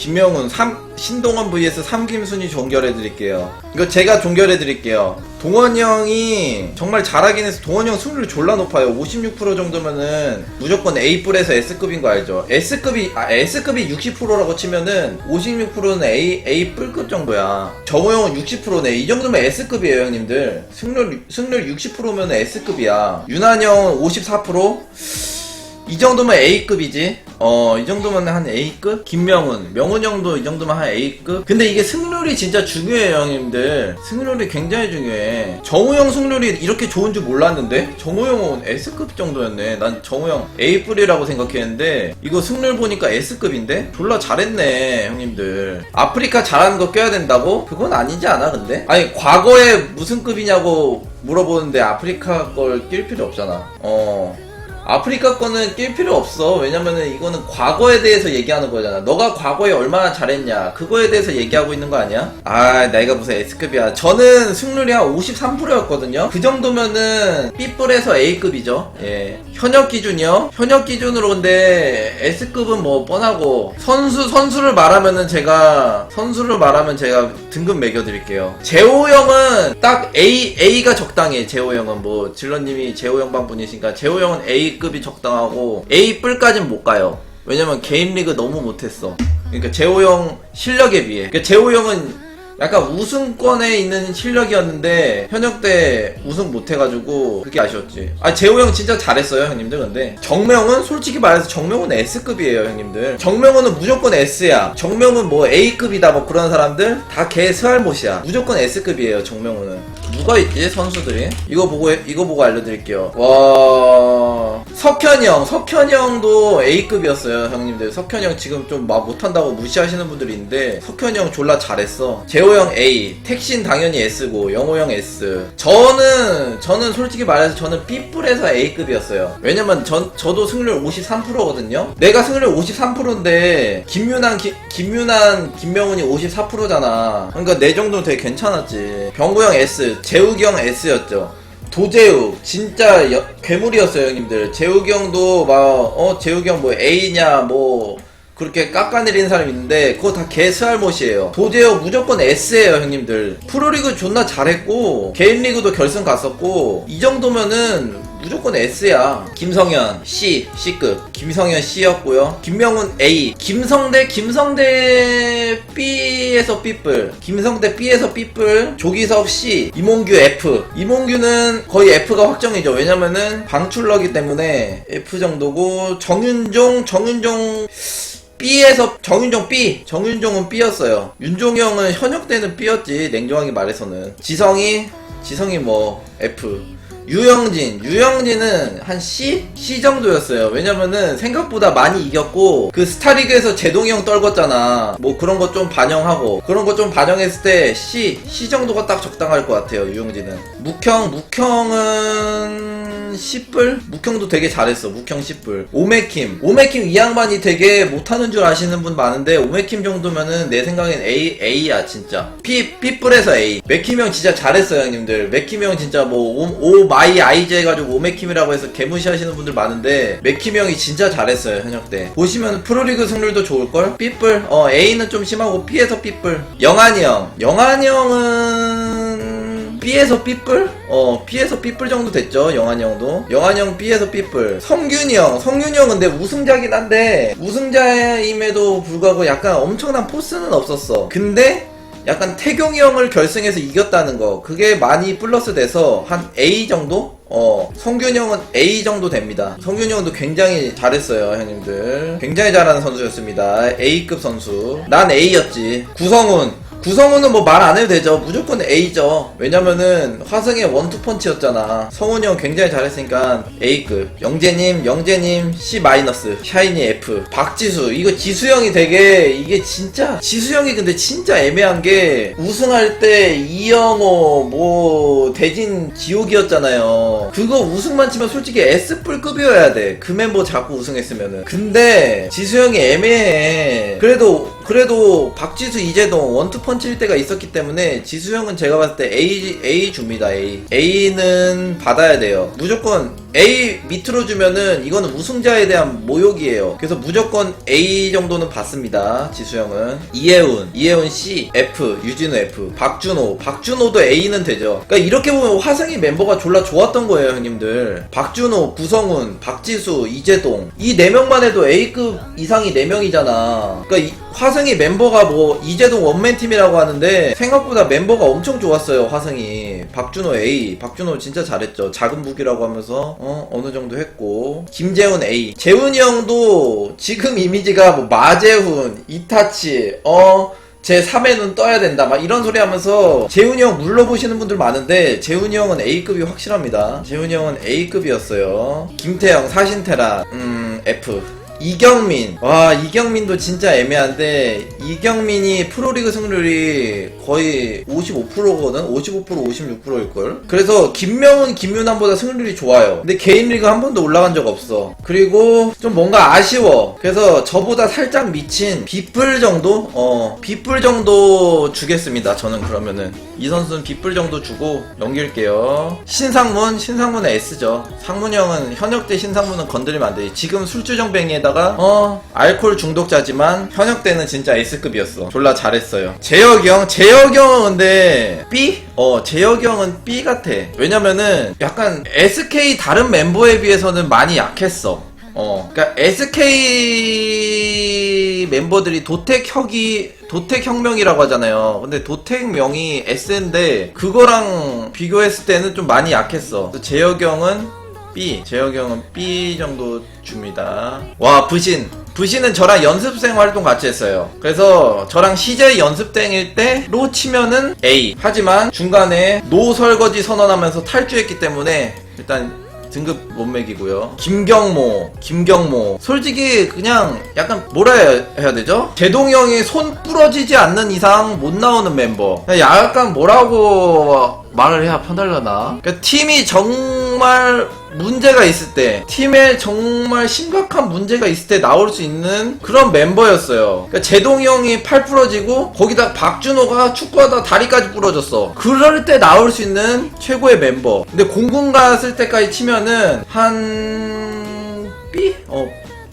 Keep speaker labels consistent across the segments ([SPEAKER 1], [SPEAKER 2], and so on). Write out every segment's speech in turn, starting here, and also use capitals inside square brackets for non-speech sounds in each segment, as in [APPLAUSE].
[SPEAKER 1] 김명훈, 삼, 신동원 vs 삼김순이 종결해 드릴게요. 이거 제가 종결해 드릴게요. 동원이 형이 정말 잘하긴 해서 동원이 형 승률이 졸라 높아요. 56% 정도면은 무조건 A뿔에서 S급인 거 알죠? S급이, 아, S급이 60%라고 치면은 56%는 A, A뿔급 정도야. 정우 형은 60%네. 이 정도면 S급이에요, 형님들. 승률, 승률 60%면 S급이야. 윤한 형은 54%? 이 정도면 A급이지. 어, 이 정도면 한 A급? 김명훈. 명훈 형도 이 정도면 한 A급? 근데 이게 승률이 진짜 중요해요, 형님들. 승률이 굉장히 중요해. 정우 형 승률이 이렇게 좋은 줄 몰랐는데? 정우 형은 S급 정도였네. 난 정우 형 A뿔이라고 생각했는데, 이거 승률 보니까 S급인데? 졸라 잘했네, 형님들. 아프리카 잘하는 거 껴야 된다고? 그건 아니지 않아, 근데? 아니, 과거에 무슨 급이냐고 물어보는데 아프리카 걸 낄 필요 없잖아. 어. 아프리카 거는 낄 필요 없어. 왜냐면은 이거는 과거에 대해서 얘기하는 거잖아. 너가 과거에 얼마나 잘했냐. 그거에 대해서 얘기하고 있는 거 아니야? 아, 내가 무슨 S급이야. 저는 승률이 한 53%였거든요. 그 정도면은 B뿔에서 A급이죠. 예. 현역 기준이요? 현역 기준으로 근데 S급은 뭐 뻔하고 선수 선수를 말하면은 제가 선수를 말하면 제가 등급 매겨 드릴게요. 재호 형은 딱 A A가 적당해. 재호 형은 뭐 질러 님이 재호 형방 분이시니까 재호 형은 A 급이 적당하고 A 뿔까진 못 가요. 왜냐면 개인 리그 너무 못했어. 그러니까 재호 형 실력에 비해. 그러니까 재호 형은 약간 우승권에 있는 실력이었는데 현역 때 우승 못해가지고 그게 아쉬웠지. 아 재호 형 진짜 잘했어요 형님들 근데 정명은 솔직히 말해서 정명은 S급이에요 형님들. 정명은 무조건 S야. 정명은 뭐 A급이다 뭐 그런 사람들 다 개 스알못이야. 무조건 S급이에요 정명은. 누가 있지 선수들이? 이거 보고 이거 보고 알려드릴게요. 와 석현이 형, 석현이 형도 A급이었어요 형님들. 석현이 형 지금 좀 막 못한다고 무시하시는 분들이 있는데 석현이 형 졸라 잘했어. 재호 형 A, 택신 당연히 S고 영호 형 S. 저는 저는 솔직히 말해서 저는 B뿔에서 A급이었어요. 왜냐면 전 저도 승률 53%거든요. 내가 승률 53%인데 김윤환 기- 김윤환 김명훈이 54%잖아. 그러니까 내 정도는 되게 괜찮았지. 병구 형 S, 재욱이 형 S였죠. 도재욱 진짜 여- 괴물이었어요 형님들. 재욱이 형도 막어 재욱이 형 뭐 A냐 뭐 그렇게 깎아내리는 사람이 있는데 그거 다 개스알못이에요. 도재욱 무조건 S예요 형님들. 프로리그 존나 잘했고 개인리그도 결승 갔었고 이 정도면은 무조건 S야. 김성현 C C급. 김성현 C였고요. 김명훈 A. 김성대 김성대 B에서 B뿔 김성대 B에서 B뿔 조기섭 C. 이몽규 F. 이몽규는 거의 F가 확정이죠. 왜냐면은 방출러기 때문에 F 정도고 정윤종 정윤종 B에서 정윤종 B. 정윤종은 B였어요. 윤종이 형은 현역 때는 B였지 냉정하게 말해서는. 지성이? 지성이 뭐 F 유영진. 유영진은 한 C? C 정도였어요. 왜냐면은 생각보다 많이 이겼고 그 스타리그에서 제동이 형 떨궜잖아. 뭐 그런 거 좀 반영하고 그런 거 좀 반영했을 때 C C 정도가 딱 적당할 것 같아요 유영진은. 묵형 묵형은 10불? 묵형도 되게 잘했어 묵형 10불 오메킴. 오메킴 이 양반이 되게 못하는 줄 아시는 분 많은데 오메킴 정도면은 내 생각엔 A, A야 진짜. P, P뿔에서 A. 맥킴 형 진짜 잘했어요 형님들. 맥킴 형 진짜 뭐 5, 5, I IJ 해가지고 오메킴이라고 해서 개무시하시는 분들 많은데 맥킴 형이 진짜 잘했어요 현역 때. 보시면 프로리그 승률도 좋을걸? 삐뿔? 어 A는 좀 심하고 B에서 삐뿔. 영환이 형. 영환이 형은 B에서 삐뿔? 어 B에서 삐뿔 정도 됐죠 영환이 형도. 영환이 형 B에서 삐뿔. 성균이 형. 성균이 형은 내 우승자긴 한데 우승자임에도 불구하고 약간 엄청난 포스는 없었어. 근데 약간 태경이 형을 결승에서 이겼다는 거. 그게 많이 플러스 돼서 한 A 정도? 어 성균이 형은 A 정도 됩니다. 성균이 형도 굉장히 잘했어요 형님들. 굉장히 잘하는 선수였습니다. A급 선수. 난 A였지. 구성훈 구성훈은 뭐말 안 해도 되죠. 무조건 A죠. 왜냐면은 화승의 원투펀치였잖아. 성훈이 형 굉장히 잘했으니까 A급. 영재님 영재님 C 마이너스. 샤이니 F. 박지수. 이거 지수 형이 되게 이게 진짜 지수 형이 근데 진짜 애매한 게 우승할 때 이영호 뭐 대진 지옥이었잖아요. 그거 우승만 치면 솔직히 S뿔급이어야 돼 그 멤버 자꾸 우승했으면은. 근데 지수 형이 애매해. 그래도 그래도 박지수 이재동 원투펀치일 때가 있었기 때문에 지수 형은 제가 봤을 때 A A 줍니다 A. A는 받아야 돼요. 무조건 A 밑으로 주면은 이거는 우승자에 대한 모욕이에요. 그래서 무조건 A 정도는 받습니다 지수 형은. 이혜훈 이혜훈 C F 유진우 F 박준호. 박준호도 A는 되죠. 그러니까 이렇게 보면 화승이 멤버가 졸라 좋았던 거예요 형님들. 박준호 구성훈 박지수 이재동. 이네 명만 해도 A급 이상이 네 명이잖아. 그러니까 이- 화승이 멤버가 뭐 이재동 원맨 팀이라고 하는데 생각보다 멤버가 엄청 좋았어요 화승이. 박준호 A. 박준호 진짜 잘했죠. 작은 무기라고 하면서 어 어느 정도 했고. 김재훈 A. 재훈이 형도 지금 이미지가 뭐 마재훈 이타치 어 제 3회는 떠야 된다. 막 이런 소리 하면서 재훈이 형 물러보시는 분들 많은데 재훈이 형은 A급이 확실합니다. 재훈이 형은 A급이었어요. 김태형 사신테라 음 F 이경민. 와 이경민도 진짜 애매한데 이경민이 프로리그 승률이 거의 55%거든? 55% 56%일걸? 그래서 김명훈 김윤환보다 승률이 좋아요. 근데 개인 리그 한 번도 올라간 적 없어. 그리고 좀 뭔가 아쉬워. 그래서 저보다 살짝 미친 빗불 정도? 어 빗불 정도 주겠습니다 저는 그러면은. 이 선수는 빗불 정도 주고 넘길게요. 신상문 신상문은 S죠. 상문 형은 현역 때 신상문은 건드리면 안 돼. 지금 술주정뱅이에다 가 어 알코올 중독자지만 현역 때는 진짜 S급이었어. 졸라 잘했어요. 재혁이 형, 재혁이 형은 근데 B? 어 재혁이 형은 B 같아. 왜냐면은 약간 SK 다른 멤버에 비해서는 많이 약했어. 어, 그니까 SK 멤버들이 도택혁이 도택혁명이라고 하잖아요. 근데 도택명이 S인데 그거랑 비교했을 때는 좀 많이 약했어. 재혁이 형은 B, 재혁이 형은 B 정도 줍니다. 와, 부신. 부신은 저랑 연습생 활동 같이 했어요. 그래서 저랑 CJ 연습생일 때 로 치면은 A. 하지만 중간에 노 설거지 선언하면서 탈주했기 때문에 일단 등급 못 매기고요. 김경모, 김경모. 솔직히 그냥 약간 뭐라 해야, 되죠? 제동이 형이 손 부러지지 않는 이상 못 나오는 멤버. 약간 뭐라고 말을 해야 편하려나? 그러니까 팀이 정말 문제가 있을 때, 팀에 정말 심각한 문제가 있을 때 나올 수 있는 그런 멤버였어요. 그러니까 제동이 형이 팔 부러지고 거기다 박준호가 축구하다 다리까지 부러졌어. 그럴 때 나올 수 있는 최고의 멤버. 근데 공군 갔을 때까지 치면은 한 B? 어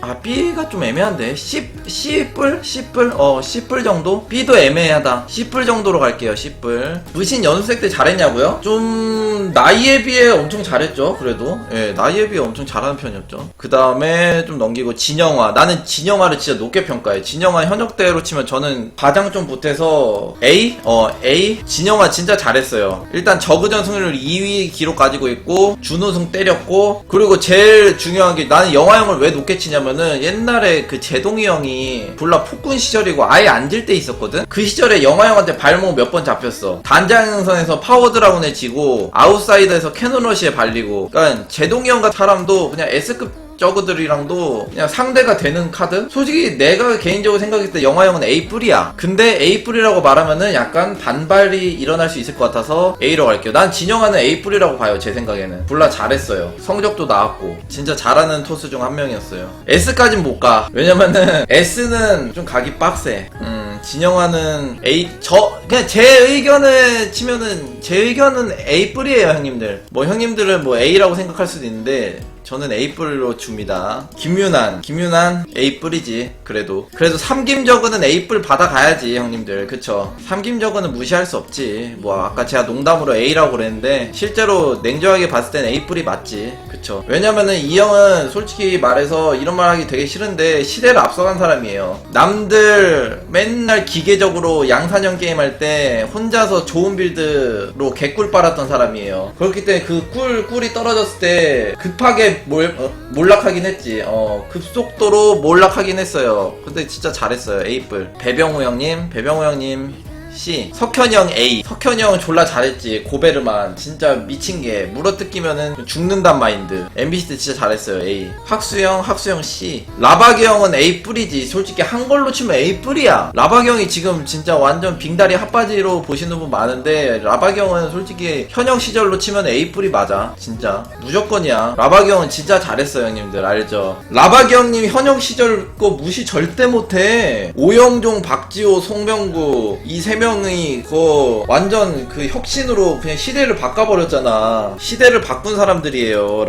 [SPEAKER 1] 아 B가 좀 애매한데. C C뿔? C뿔? 어 C뿔 정도? B도 애매하다. C뿔 정도로 갈게요 C뿔. 무신 연습생 때 잘했냐고요? 좀 나이에 비해 엄청 잘했죠 그래도. 예 나이에 비해 엄청 잘하는 편이었죠. 그 다음에 좀 넘기고 진영화. 나는 진영화를 진짜 높게 평가해. 진영화 현역대로 치면 저는 가장 좀 보태서 A? 어 A? 진영화 진짜 잘했어요. 일단 저그전 승률 2위 기록 가지고 있고 준우승 때렸고 그리고 제일 중요한 게 나는 영화형을 왜 높게 치냐면 은 옛날에 그 제동이 형이 불라 폭군 시절이고 아예 앉을 때 있었거든? 그 시절에 영화 형한테 발목 몇 번 잡혔어. 단장선에서 파워드라운에 지고 아웃사이더에서 캐논러시에 발리고. 그러니까 제동이 형 같은 사람도 그냥 S급 저그들이랑도 그냥 상대가 되는 카드? 솔직히 내가 개인적으로 생각했을 때 영화형은 A 뿔이야. 근데 A 뿔이라고 말하면은 약간 반발이 일어날 수 있을 것 같아서 A로 갈게요. 난 진영아는 A 뿔이라고 봐요. 제 생각에는. 불라 잘했어요. 성적도 나왔고 진짜 잘하는 토스 중 한 명이었어요. S까진 못 가. 왜냐면은 [LAUGHS] S는 좀 가기 빡세. 음, 진영아는 A 저 그냥 제 의견을 치면은 제 의견은 A 뿔이에요, 형님들. 뭐 형님들은 뭐 A라고 생각할 수도 있는데 저는 A뿔로 줍니다. 김윤환, 김윤환 A뿔이지. 그래도 그래도 삼김저그는 A뿔 받아가야지 형님들. 그쵸? 삼김저그는 무시할 수 없지. 뭐 아까 제가 농담으로 A라고 그랬는데 실제로 냉정하게 봤을 땐 A뿔이 맞지. 그쵸? 왜냐면은 이 형은 솔직히 말해서 이런 말 하기 되게 싫은데 시대를 앞서간 사람이에요. 남들 맨날 기계적으로 양산형 게임 할 때 혼자서 좋은 빌드로 개꿀 빨았던 사람이에요. 그렇기 때문에 그 꿀, 꿀이 떨어졌을 때 급하게 몰, 어, 몰락하긴 했지. 어, 급속도로 몰락하긴 했어요. 근데 진짜 잘했어요. 에이플. 배병우 형님, 배병우 형님. C 석현형 A. 석현형 졸라 잘했지. 고베르만. 진짜 미친 게. 물어뜯기면은 죽는단 마인드. MBC 때 진짜 잘했어요 A. 학수형 학수형 C. 라바기 형은 A 뿌리지. 솔직히 한 걸로 치면 A 뿌리야. 라바기 형이 지금 진짜 완전 빙다리 핫바지로 보시는 분 많은데 라바기 형은 솔직히 현역 시절로 치면 A 뿌리 맞아. 진짜. 무조건이야. 라바기 형은 진짜 잘했어요 형님들. 알죠? 라바기 형님 현역 시절 거 무시 절대 못해. 오영종 박지호 송병구 이세 명이 그 완전 그 혁신으로 그냥 시대를 바꿔버렸잖아. 시대를 바꾼 사람들이에요.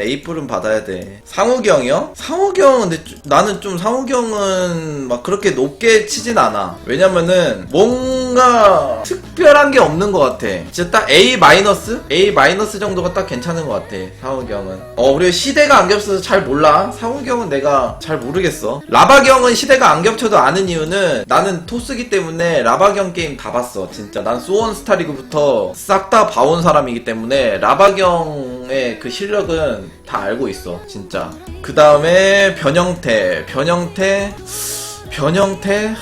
[SPEAKER 1] A 뿔은 받아야 돼? 상욱이 형은 근데 좀- 나는 좀 형은 막 그렇게 높게 치진 않아. 왜냐면은 뭔 가 특별한 게 없는 것 같아. 진짜 딱 A 마이너스? A 마이너스 정도가 딱 괜찮은 것 같아 상욱이 형은. 어 우리가 시대가 안 겹쳐서 잘 몰라. 상욱이 형은 내가 잘 모르겠어. 라바기 형은 시대가 안 겹쳐도 아는 이유는 나는 토스기 때문에 라바기 형 게임 다 봤어 진짜. 난 수원 스타리그부터 싹 다 봐온 사람이기 때문에 라바기 형의 그 실력은 다 알고 있어 진짜. 그 다음에 변형태. 변형태? 변형태? 하,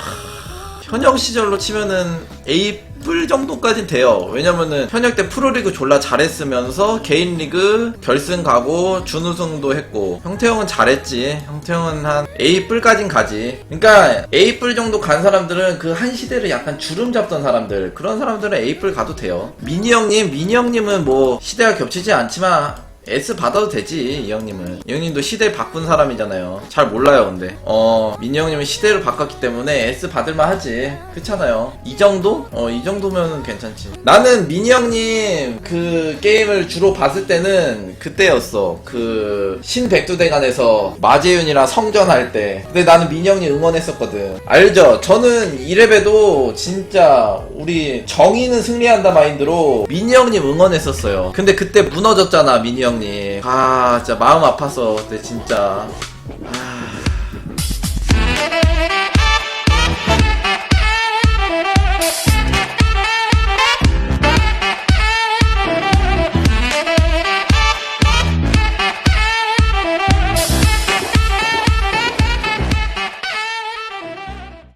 [SPEAKER 1] 현역 시절로 치면은 뿔 정도까진 돼요. 왜냐면은 현역 때 프로리그 졸라 잘했으면서 개인 리그 결승 가고 준우승도 했고 형태형은 잘했지. 형태형은 한 뿔까진 가지. 그러니까 뿔 정도 간 사람들은 그 한 시대를 약간 주름 잡던 사람들 그런 사람들은 뿔 가도 돼요. 미니 형님, 미니 형님은 뭐 시대가 겹치지 않지만 S 받아도 되지 이 형님은. 이 형님도 시대 바꾼 사람이잖아요. 잘 몰라요 근데. 어 민희 형님은 시대를 바꿨기 때문에 S 받을만 하지. 그렇잖아요. 이 정도? 어 이 정도면 괜찮지. 나는 민희 형님 그 게임을 주로 봤을 때는 그때였어. 그 신백두대간에서 마재윤이랑 성전할 때. 근데 나는 민희 형님 응원했었거든. 알죠? 저는 이래봬도 진짜 우리 정의는 승리한다 마인드로 민희 형님 응원했었어요. 근데 그때 무너졌잖아 민희 형 형님. 아 진짜 마음 아팠어 그때 진짜. 아...